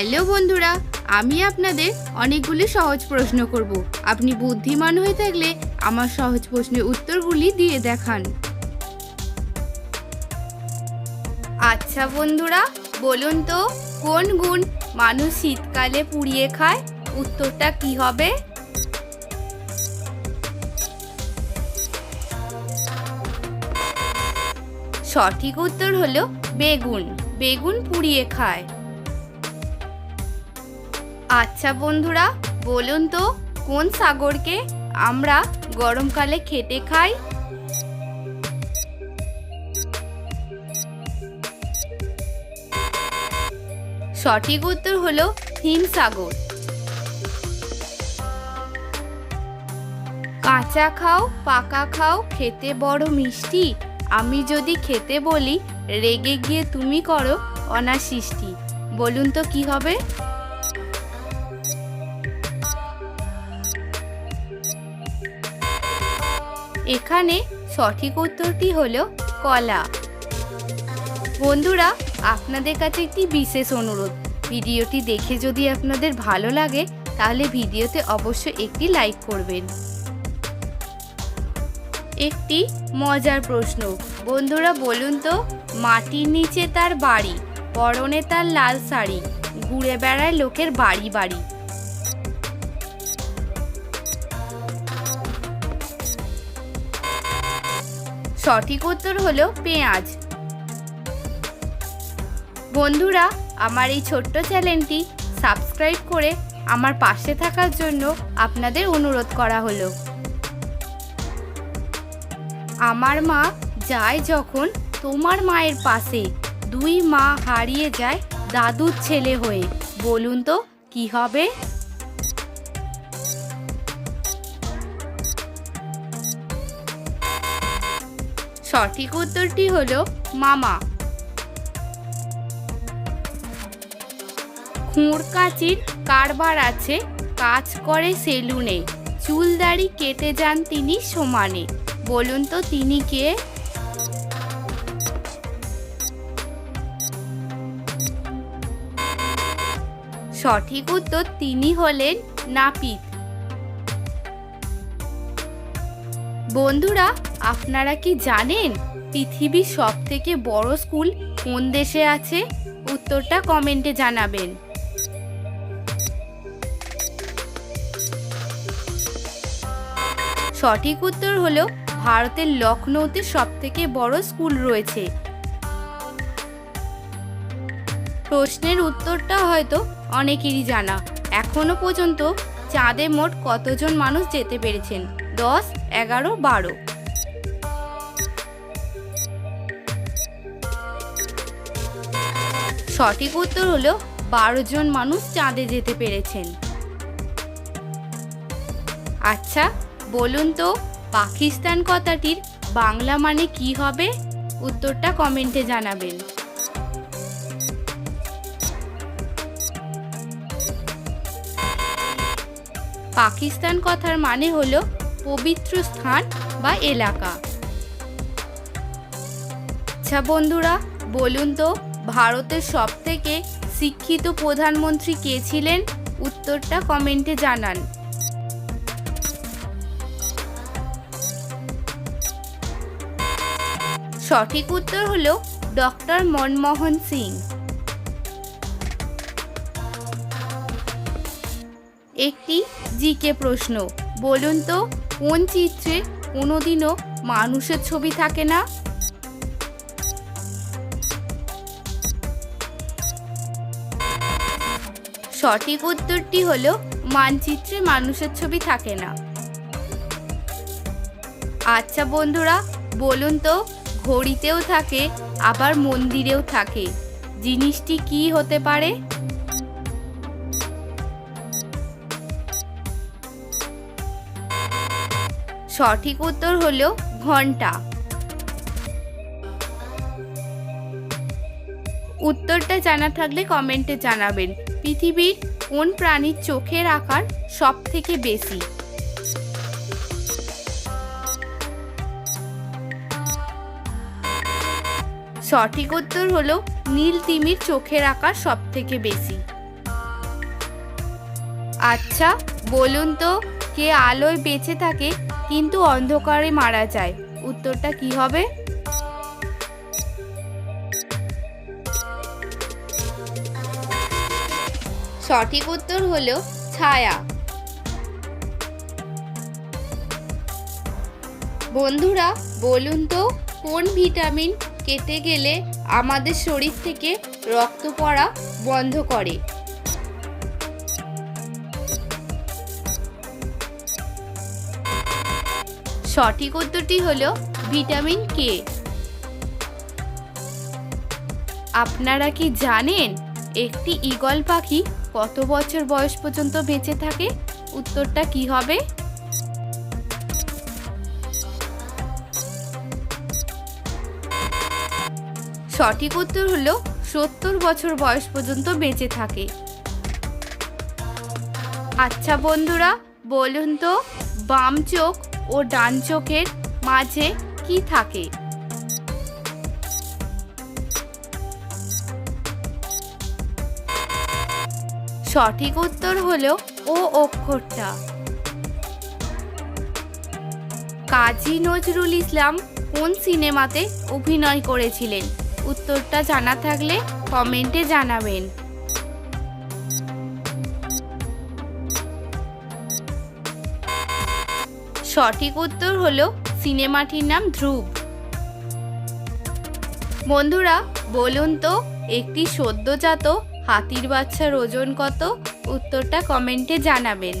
Hello বন্ধুরা, আমি আপনাদের অনেকগুলি সহজ প্রশ্ন করব। আপনি বুদ্ধিমান হয়ে থাকলে আমার সহজ প্রশ্নের উত্তরগুলি দিয়ে দেখান। আচ্ছা বন্ধুরা, বলুন তো, কোন গুণ মানুষ শীতকালে পুড়িয়ে খায়? উত্তরটা কি হবে? সঠিক উত্তর হলো বেগুন। বেগুন পুড়িয়ে খায়। আচ্ছা বন্ধুরা, বলুন তো, কোন সাগরকে আমরা গরমকালে খেটে খাই? সঠিক উত্তর হলো হিমসাগর কাঁচা খাও, পাকা খাও, খেতে বড় মিষ্টি। আমি যদি খেতে বলি, রেগে গিয়ে তুমি করো অনাসৃষ্টি। বলুন তো কি হবে? এখানে সঠিক উত্তরটি হলো কলা। বন্ধুরা, আপনাদের কাছে একটি বিশেষ অনুরোধ। ভিডিওটি দেখে যদি আপনাদের ভালো লাগে, তাহলে ভিডিওতে অবশ্যই একটি লাইক করবেন। একটি মজার প্রশ্ন। বন্ধুরা, বলুন তো, মাটির নিচে তার বাড়ি, পরনে তার লাল শাড়ি, ঘুরে বেড়ায় লোকের বাড়ি বাড়ি। সঠিক উত্তর হলো পেঁয়াজ। বন্ধুরা, আমার এই ছোট্ট চ্যানেলটি সাবস্ক্রাইব করে আমার পাশে থাকার জন্য আপনাদের অনুরোধ করা হলো। আমার মা যায় যখন তোমার মায়ের পাশে। দুই মা হারিয়ে যায় দাদুর ছেলে হয়ে। বলুন তো, কি হবে? সঠিক উত্তরটি হলো মামা। খুঁড় কাচির কারবার আছে, কাজ করে সেলুনে। চুল দাড়ি কেটে যান তিনি সমানে। বলুন তো তিনি কে? সঠিক উত্তর তিনি হলেন নাপিত। বন্ধুরা আপনারা কি জানেন পৃথিবীর সব থেকে বড় স্কুল কোন দেশে আছে? উত্তরটা কমেন্টে জানাবেন। সঠিক উত্তর হলো ভারতের লখনৌতে সব থেকে বড় স্কুল রয়েছে। প্রশ্নের উত্তরটা হয়তো অনেকেরই জানা। এখনও পর্যন্ত চাঁদে মোট কতজন মানুষ যেতে পেরেছেন? দশ, এগারো, বারো। সঠিক উত্তর হলো বারো জন মানুষ চাঁদে যেতে পেরেছেন। আচ্ছা বলুন তো পাকিস্তান কথাটির বাংলা মানে কি হবে? উত্তরটা কমেন্টে জানাবেন। পাকিস্তান কথার মানে হলো পবিত্র স্থান বা এলাকা। আচ্ছা বন্ধুরা, বলুন তো ভারতের সব থেকে শিক্ষিত প্রধানমন্ত্রী কে ছিলেন? উত্তরটা কমেন্টে জানান। সঠিক উত্তর হলো ডক্টর মনমোহন সিং। একটি জিকে প্রশ্ন, বলুন তো, কোন চিত্রে কোনোদিনও মানুষের ছবি থাকে না? সঠিক উত্তরটি হলো, মানচিত্রে মানুষের ছবি থাকে না। আচ্ছা বন্ধুরা, বলুন তো, ঘড়িতেও থাকে, আবার মন্দিরেও থাকে। জিনিসটি কি হতে পারে? সঠিক উত্তর হলো, ঘণ্টা। উত্তরটা জানা থাকলে কমেন্টে জানাবেন। পৃথিবীর কোন প্রাণীর চোখের আকার সব থেকে বেশি? সঠিক উত্তর হলো নীল তিমির চোখের আকার সব থেকে বেশি। আচ্ছা বলুন তো, কে আলোয় বেঁচে থাকে কিন্তু অন্ধকারে মারা যায়? উত্তরটা কি হবে? সঠিক উত্তর হলো ছায়া। বন্ধুরা, বলুন তো, কোন ভিটামিন কেটে গেলে আমাদের শরীর থেকে রক্ত পড়া বন্ধ করে? সঠিক উত্তরটি হলো ভিটামিন কে। আপনারা কি জানেন একটি ঈগল পাখি কত বছর বয়স পর্যন্ত বেঁচে থাকে? উত্তরটা কি হবে? সঠিক উত্তর হলো সত্তর বছর বয়স পর্যন্ত বেঁচে থাকে। আচ্ছা বন্ধুরা, বলুন তো, বাম চোখ ও ডান চোখের মাঝে কি থাকে? সঠিক উত্তর হলো ও অক্ষরটা। কাজী নজরুল ইসলাম কোন সিনেমাতে অভিনয় করেছিলেন? উত্তরটা জানা থাকলে কমেন্টে জানাবেন। সঠিক উত্তর হলো সিনেমাটির নাম ধ্রুব। বন্ধুরা, বলুন তো, একটি সদ্যজাত হাতির বাচ্চার ওজন কত? উত্তরটা কমেন্টে জানাবেন।